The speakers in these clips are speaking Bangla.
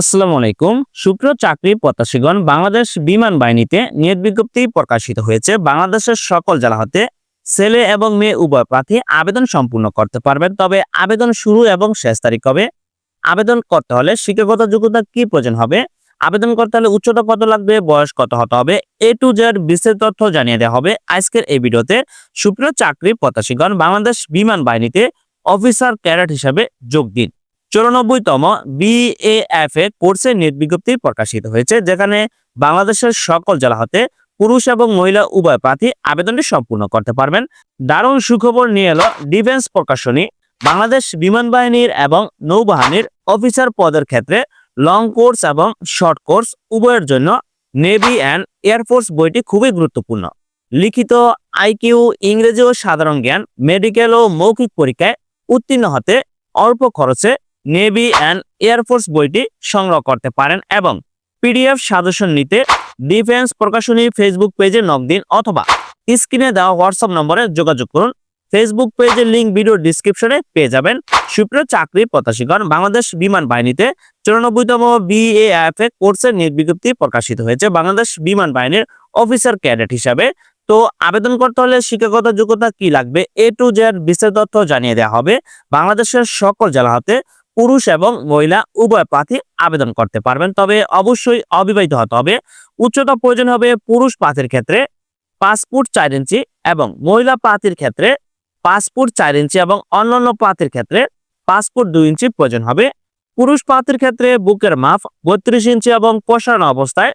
আসসালামু আলাইকুম। শুক্র চাকরি প্রত্যাশীগণ, বাংলাদেশ বিমান বাহিনীতে নিয়োগ বিজ্ঞপ্তি প্রকাশিত হয়েছে। বাংলাদেশের সকল জেলা হতে ছেলে এবং মেয়ে উভয় প্রার্থী আবেদন সম্পূর্ণ করতে পারবেন। তবে আবেদন শুরু এবং শেষ তারিখ হবে আবেদন করতে হলে শিক্ষাগত যোগ্যতা কি প্রয়োজন হবে? আবেদন করতে হলে উচ্চতা কত লাগবে? বয়স কত হতে হবে? এ টু জেড বিস্তারিত তথ্য জানিয়ে দেওয়া হবে আজকের এই ভিডিওতে। সুপ্রিয় চাকরি প্রত্যাশীগণ, বাংলাদেশ বিমান বাহিনীতে অফিসার ক্যাডেট হিসাবে যোগ দিন। চৌরানব্বইতম বিএএফ এ কোর্সের নিয়োগ বিজ্ঞপ্তি প্রকাশিত হয়েছে, যেখানে বাংলাদেশের সকল জেলা হতে পুরুষ এবং মহিলা উভয় প্রার্থী আবেদনটি সম্পূর্ণ করতে পারবেন। দারুণ সুখবর নিয়ে এলো ডিফেন্স প্রকাশনী। বাংলাদেশ বিমান বাহিনীর এবং নৌবাহিনীর অফিসার পদের ক্ষেত্রে লং কোর্স এবং শর্ট কোর্স উভয়ের জন্য নেভি অ্যান্ড এয়ারফোর্স বইটি খুবই গুরুত্বপূর্ণ। লিখিত আইকিউ ইংরেজি ও সাধারণ জ্ঞান, মেডিকেল ও মৌখিক পরীক্ষায় উত্তীর্ণ হতে অল্প খরচে নেভি অ্যান্ড এয়ারফোর্স বইটি সংগ্রহ করতে পারেন এবং পিডিএফ সাজেশন নিতে ডিফেন্স প্রকাশনী ফেসবুক পেজে নক দিন অথবা স্ক্রিনে দেওয়া হোয়াটসঅ্যাপ নম্বরে যোগাযোগ করুন। ফেসবুক পেজের লিঙ্ক ভিডিও ডিসক্রিপশনে পেয়ে যাবেন। সুপ্রিয় চাকরি প্রত্যাশীগণ, বাংলাদেশ বিমান বাহিনীতে চুরানব্বইতম বিএএফ এ কোর্সের নির্বিজ্ঞপ্তি প্রকাশিত হয়েছে বাংলাদেশ বিমান বাহিনীর অফিসার ক্যাডেট হিসাবে। তো আবেদন করতে হলে শিক্ষাগত যোগ্যতা কি লাগবে? এ টু জেড বিস্তারিত তথ্য জানিয়ে দেওয়া হবে। বাংলাদেশের সকল জেলা হতে পুরুষ এবং মহিলা উভয় প্রার্থী আবেদন করতে পারবেন। তবে অবশ্যই অবিবাহিত হতে হবে। উচ্চতা প্রয়োজন হবে পুরুষ প্রার্থীর ক্ষেত্রে ফুট চার ইঞ্চি এবং মহিলা প্রার্থীর ক্ষেত্রে ফুট চার ইঞ্চি এবং অন্যান্য প্রার্থীর ক্ষেত্রে ফুট দুই ইঞ্চি প্রয়োজন হবে। পুরুষ প্রার্থীর ক্ষেত্রে বুকের মাপ বত্রিশ ইঞ্চি এবং প্রসারণ অবস্থায়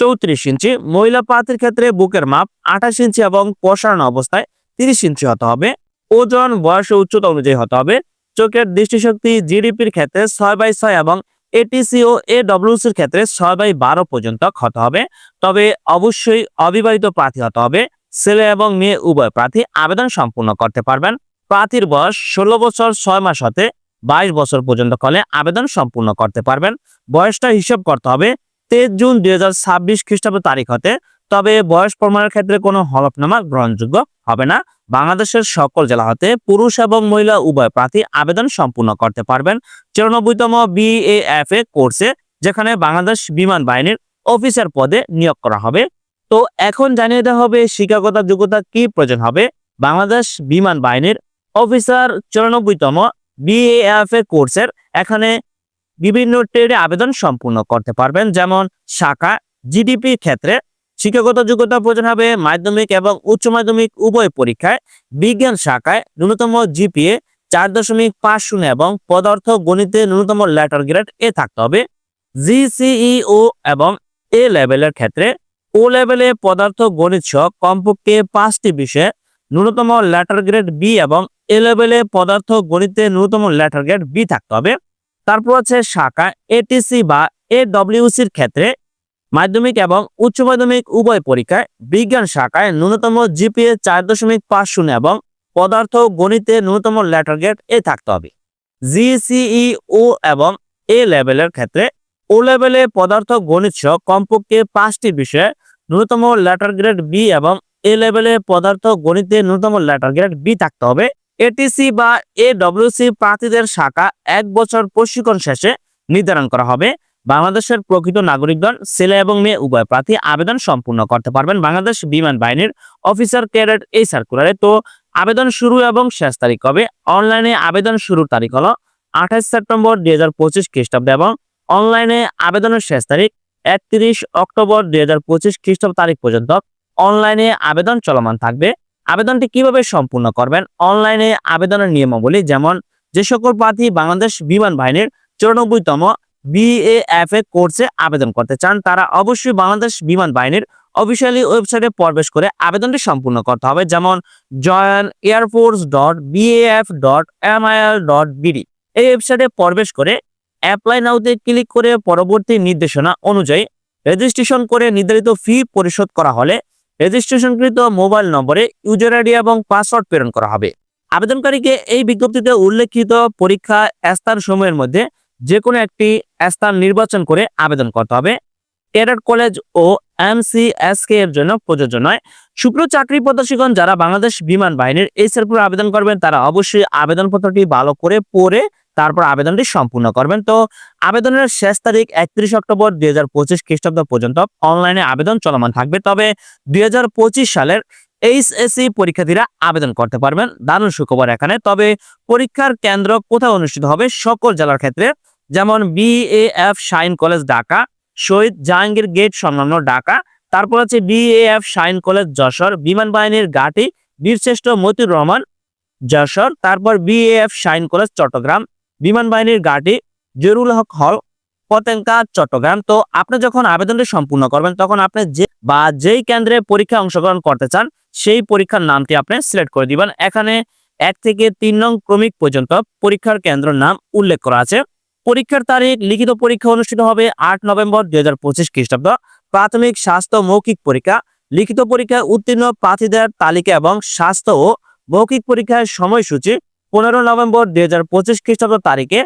চৌত্রিশ ইঞ্চি, মহিলা প্রার্থীর ক্ষেত্রে বুকের মাপ আঠাশ ইঞ্চি এবং প্রসারণ অবস্থায় তিরিশ ইঞ্চি হতে হবে। ওজন, বয়স উচ্চতা অনুযায়ী হতে হবে। চোখের দৃষ্টিশক্তি জিডিপির ক্ষেত্রে ছয় বাই ছয় এবং এটিসি ও এডব্লিউসির ক্ষেত্রে ছয় বাই বারো পর্যন্ত হতে হবে। তবে অবশ্যই অবিবাহিত প্রার্থী হতে হবে। ছেলে এবং মেয়ে উভয় প্রার্থী আবেদন সম্পূর্ণ করতে পারবেন। প্রার্থীর বয়স ষোলো বছর ছয় মাস হতে বাইশ বছর পর্যন্ত কলে আবেদন সম্পূর্ণ করতে পারবেন। বয়সটা হিসাব করতে হবে। তেইশ জুন দুই হাজার ছাব্বিশ খ্রিস্টাব্দ তারিখ হতে। তবে বয়স প্রমাণের ক্ষেত্রে কোনো হলফনামা গ্রহণযোগ্য হবে না। বাংলাদেশের সকল জেলা হতে পুরুষ এবং মহিলা উভয় প্রার্থী আবেদন সম্পূর্ণ করতে পারবেন। চুরানব্বইতম বিএএফ এ কোর্সে যেখানে বাংলাদেশ বিমান বাহিনীর অফিসার পদে নিয়োগ করা হবে। তো এখন জানিয়ে দেওয়া হবে শিক্ষাগত যোগ্যতা কি প্রয়োজন হবে। বাংলাদেশ বিমান বাহিনীর অফিসার চুরানব্বইতম বিএএফ এ কোর্সের এখানে বিভিন্ন ট্রেডে আবেদন সম্পূর্ণ করতে পারবেন। যেমন শাখা জিডিপি ক্ষেত্রে শিক্ষাগত যোগ্যতা প্রয়োজন হবে মাধ্যমিক এবং উচ্চ মাধ্যমিক উভয় পরীক্ষায়, বিজ্ঞান শাখায় ন্যূনতম জিপিএ চার দশমিক পাঁচ শূন্য এবং পদার্থ গণিতে ন্যূনতম লেটার গ্রেড এ থাকতে হবে। জিসিইও এবং এ লেভেলের ক্ষেত্রে ও লেভেলে পদার্থ গণিত সহ কমপক্ষে পাঁচটি বিষয়ে ন্যূনতম লেটার গ্রেড বি এবং এ লেভেলে পদার্থ গণিতে ন্যূনতম লেটার গ্রেড বি থাকতে হবে। তারপর আছে শাখা এটিসি বা এডব্লিউসির ক্ষেত্রে মাধ্যমিক এবং উচ্চ মাধ্যমিক উভয় পরীক্ষায় বিজ্ঞান শাখায় ন্যূনতম জিপিএ চার দশমিক পাঁচ শূন্য এবং পদার্থ গণিতে ন্যূনতম লেটার গ্রেড এ থাকতে হবে। জিসিই ও এবং এ লেভেলের ক্ষেত্রে ও লেভেলে পদার্থ গণিত সহ কমপক্ষে পাঁচটি বিষয়ে ন্যূনতম লেটার গ্রেড বি এবং এ লেভেলে পদার্থ গণিতে ন্যূনতম লেটার গ্রেড বি থাকতে হবে। এটিসি বা এ ডব্লিউসি প্রার্থীদের শাখা এক বছর প্রশিক্ষণ শেষে নির্ধারণ করা হবে। বাংলাদেশের প্রকৃত নাগরিকগণ, ছেলে এবং মেয়ে, উভয় প্রার্থী আবেদন সম্পূর্ণ করতে পারবেন বাংলাদেশ বিমান বাহিনীর অফিসার ক্যাডেট এই সার্কুলারে। তো আবেদন শুরু এবং শেষ তারিখ হবে অনলাইনে আবেদন শুরুর তারিখ হলো আঠাশ সেপ্টেম্বর দুই হাজার পঁচিশ খ্রিস্টাব্দে এবং অনলাইনে আবেদনের শেষ তারিখ একত্রিশ অক্টোবর দুই হাজার পঁচিশ খ্রিস্টাব্দ তারিখ পর্যন্ত। অনলাইনে আবেদন চলমান থাকবে। আবেদনটি কীভাবে সম্পূর্ণ করবেন? অনলাইনে আবেদনের নিয়মাবলী যেমন, যে সকল প্রার্থী বাংলাদেশ বিমান বাহিনীর চৌরানব্বইতম বিএএফ এ কোর্সে আবেদন করতে চান, তারা অবশ্যই বাংলাদেশ বিমান বাহিনীর অফিসিয়ালি ওয়েবসাইটে প্রবেশ করে আবেদনটি সম্পূর্ণ করতে হবে, যেমন join air force dot BAF dot MIL dot BD এই ওয়েবসাইটে প্রবেশ করে অ্যাপ্লাই নাউতে ক্লিক করে পরবর্তী নির্দেশনা অনুযায়ী রেজিস্ট্রেশন করে নির্ধারিত ফি পরিশোধ করা হলে রেজিস্ট্রেশনকৃত মোবাইল নম্বরে ইউজার আইডি এবং পাসওয়ার্ড প্রেরণ করা হবে। আবেদনকারীকে এই বিজ্ঞপ্তিতে উল্লেখিত পরীক্ষা স্থান সময়ের মধ্যে যে কোনো একটি স্থান নির্বাচন করে আবেদন করতে হবে। ক্যাডেট কলেজ ও এমসিএসকে এর জন্য প্রযোজ্য নয়। শুক্র চাকরি প্রত্যাশীগণ, যারা বাংলাদেশ বিমান বাহিনীর সার্কুলার আবেদন করবেন, তারা অবশ্যই আবেদনপত্রটি ভালো করে পড়ে তারপর আবেদনটি সম্পূর্ণ করবেন। তো আবেদনের শেষ তারিখ একত্রিশ অক্টোবর দুই হাজার পঁচিশ খ্রিস্টাব্দ পর্যন্ত অনলাইনে আবেদন চলমান থাকবে। তবে দুই হাজার পঁচিশ সালের এইচএসসি পরীক্ষার্থীরা আবেদন করতে পারবেন। দারুণ সুখবর এখানে। তবে পরীক্ষার কেন্দ্র কোথায় অনুষ্ঠিত হবে? সকল জেলার ক্ষেত্রে যেমন BAF Shaheen college Dhaka, Shaheed Jahangir gate সংলগ্ন ঢাকা, তারপর হচ্ছে বিএএফ শাইন কলেজ যশোর, বিমান বাহিনীর ঘাটি, বীরশ্রেষ্ঠ মতিউর রহমান যশোর, তারপর বিএএফ শাইন কলেজ চট্টগ্রাম, বিমান বাহিনীর ঘাটি, জরুল হক হল, পতেঙ্কা চট্টগ্রাম। তো আপনি যখন আবেদনটি সম্পূর্ণ করবেন, তখন আপনি যে বা যেই কেন্দ্রে পরীক্ষা অংশগ্রহণ করতে চান, সেই পরীক্ষার নামটি আপনি সিলেক্ট করে দিবেন। এখানে এক থেকে তিন নং ক্রমিক পর্যন্ত পরীক্ষার কেন্দ্রের নাম উল্লেখ করা আছে। পরীক্ষার তারিখ, লিখিত পরীক্ষা অনুষ্ঠিত হবে আট নভেম্বর দুই হাজার পঁচিশ খ্রিস্টাব্দ। প্রাথমিক স্বাস্থ্য মৌখিক পরীক্ষা। লিখিত পরীক্ষায় উত্তীর্ণ প্রার্থীদের তালিকা এবং স্বাস্থ্য ও মৌখিক পরীক্ষার সময়সূচি পনেরো নভেম্বর দুই হাজার পঁচিশ খ্রিস্টাব্দ তারিখে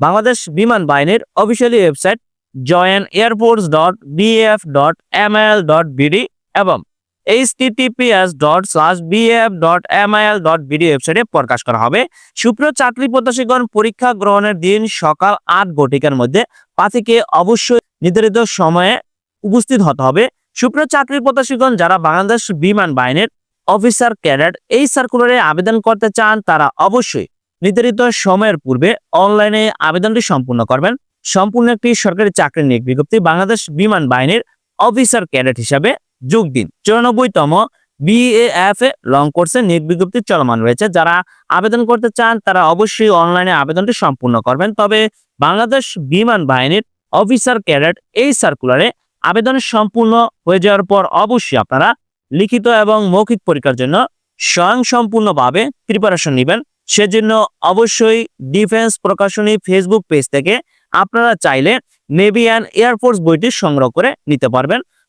বাংলাদেশ বিমান বাহিনীর officially website join air force dot BF dot M L dot BD এবং H TTPS dot slash BF dot M L dot BD ওয়েবসাইটে প্রকাশ করা হবে। সুপ্রিয় চাকরি প্রত্যাশীগণ, পরীক্ষা গ্রহণের দিন সকাল আট ঘটিকার মধ্যে প্রার্থীকে অবশ্যই নির্ধারিত সময়ে উপস্থিত হতে হবে। সুপ্রিয় চাকরি প্রত্যাশীগণ, যারা বাংলাদেশ বিমান বাহিনীর অফিসার ক্যাডেট এই সার্কুলারে আবেদন করতে চান, তারা অবশ্যই নির্ধারিত সময়ের পূর্বে অনলাইনে আবেদনটি সম্পূর্ণ করবেন। সম্পূর্ণ একটি সরকারি চাকরির নিয়োগ বিজ্ঞপ্তি বাংলাদেশ বিমান বাহিনীর অফিসার ক্যাডেট হিসাবে যোগ দিন। চুরানব্বইতম বিএএফ এ লং কোর্সে নিয়োগ বিজ্ঞপ্তি চলমান রয়েছে। যারা আবেদন করতে চান, তারা অবশ্যই অনলাইনে আবেদনটি সম্পূর্ণ করবেন। তবে বাংলাদেশ বিমান বাহিনীর অফিসার ক্যাডেট এই সার্কুলারে আবেদন সম্পূর্ণ হয়ে যাওয়ার পর অবশ্যই আপনারা লিখিত এবং মৌখিক পরীক্ষার জন্য স্বয়ং সম্পূর্ণভাবে প্রিপারেশন নেবেন। সেজন্য অবশ্যই ডিফেন্স প্রকাশনী ফেসবুক পেজ থেকে আপনারা চাইলে নেভি অ্যান্ড এয়ারফোর্স বইটি সংগ্রহ করে নিতে পারবেন।